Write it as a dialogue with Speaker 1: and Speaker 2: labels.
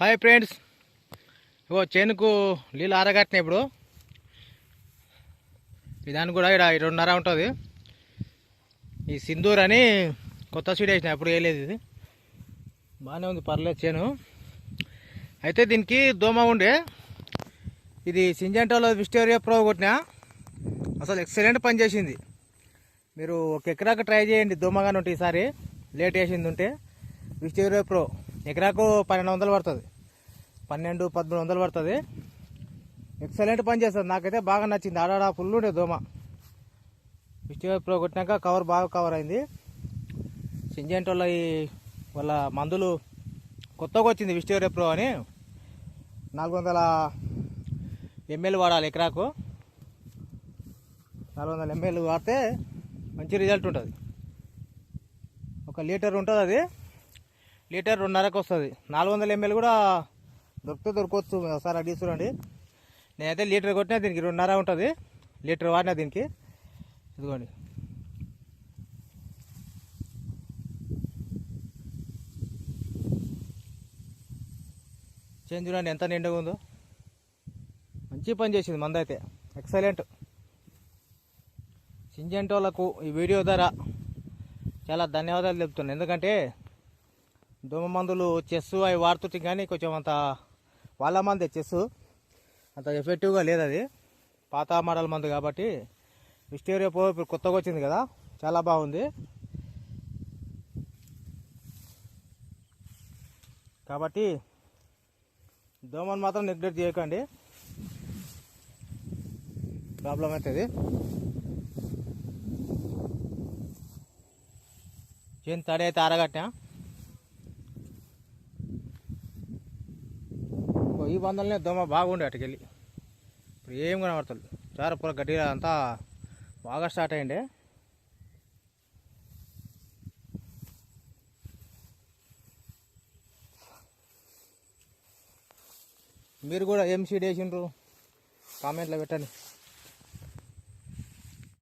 Speaker 1: Hi friends. ఇగో చేనుకు నీళ్ళు ఆరగట్టినాయి ఇప్పుడు. దానికి కూడా ఇక్కడ రెండున్నర ఉంటుంది. ఈ సింధూర్ అని కొత్త సీడ్ వేసిన అప్పుడు వేయలేదు ఇది. బాగానే ఉంది పర్లేదు చేను. అయితే దీనికి దోమ ఉండే. ఇది సింజెంటోలో విస్టోరియా ప్రో కొట్టినా అసలు ఎక్సలెంట్ పని చేసింది. మీరు ఒక ఎకరాకు ట్రై చేయండి దోమగానే ఉంటే ఈసారి. లేట్ వేసింది ఉంటే. Vistoria Pro. ఎకరాకు పన్నెండు వందలు పడుతుంది. పన్నెండు పదమూడు వందలు పడుతుంది. ఎక్సలెంట్ పని చేస్తుంది. నాకైతే బాగా నచ్చింది. ఆడాడ ఫుల్ ఉండే దోమ. విస్టోరియా ప్రో కొట్టినాక కవర్ బాగా కవర్ అయింది. సింజెంట్ వాళ్ళ ఈ వాళ్ళ మందులు కొత్తగా వచ్చింది విస్టోరియా ప్రో అని. నాలుగు వందల ఎంఎల్ వాడాలి ఎకరాకు. నాలుగు వందల ఎంఎల్ వాడితే మంచి రిజల్ట్ ఉంటుంది. ఒక లీటర్ ఉంటుంది అది. లీటర్ రెండున్నరకు వస్తుంది. నాలుగు వందల ఎంఎల్ కూడా దొరికితే దొరకవచ్చు. ఒకసారి అడిగి చూడండి. నేనైతే లీటర్ కొట్టినా దీనికి రెండున్నర ఉంటుంది. లీటర్ వాడినా దీనికి. ఇదిగోండి. చేంజ్ చూడండి ఎంత నిండుగా ఉందో. మంచి పని చేసింది మందైతే. ఎక్సలెంట్ సింజెంట్ వాళ్ళకు ఈ వీడియో ద్వారా చాలా ధన్యవాదాలు చెప్తున్నాను ఎందుకంటే దోమ మందులు చెస్ అవి వాడుతుంటే కానీ కొంచెం అంత వాళ్ళ మందే చెస్ అంత ఎఫెక్టివ్గా లేదు అది పాత మోడల్ మందు కాబట్టి విస్టేరియా పో ఇప్పుడు కొత్తగా వచ్చింది కదా చాలా బాగుంది. కాబట్టి దోమను మాత్రం నెగ్లెక్ట్ చేయకండి. ప్రాబ్లం అవుతుంది. చేను తడి అయితే ఆరగట్టా ఈ బంధంలోనే దోమ బాగుండే అటుకెళ్ళి. ఇప్పుడు ఏం కనబడతాడు చాలా పూర గట్టిగా అంతా బాగా స్టార్ట్ అయ్యిండే మీరు కూడా ఏం సీడ్ వేసిండ్రు కామెంట్లో పెట్టండి.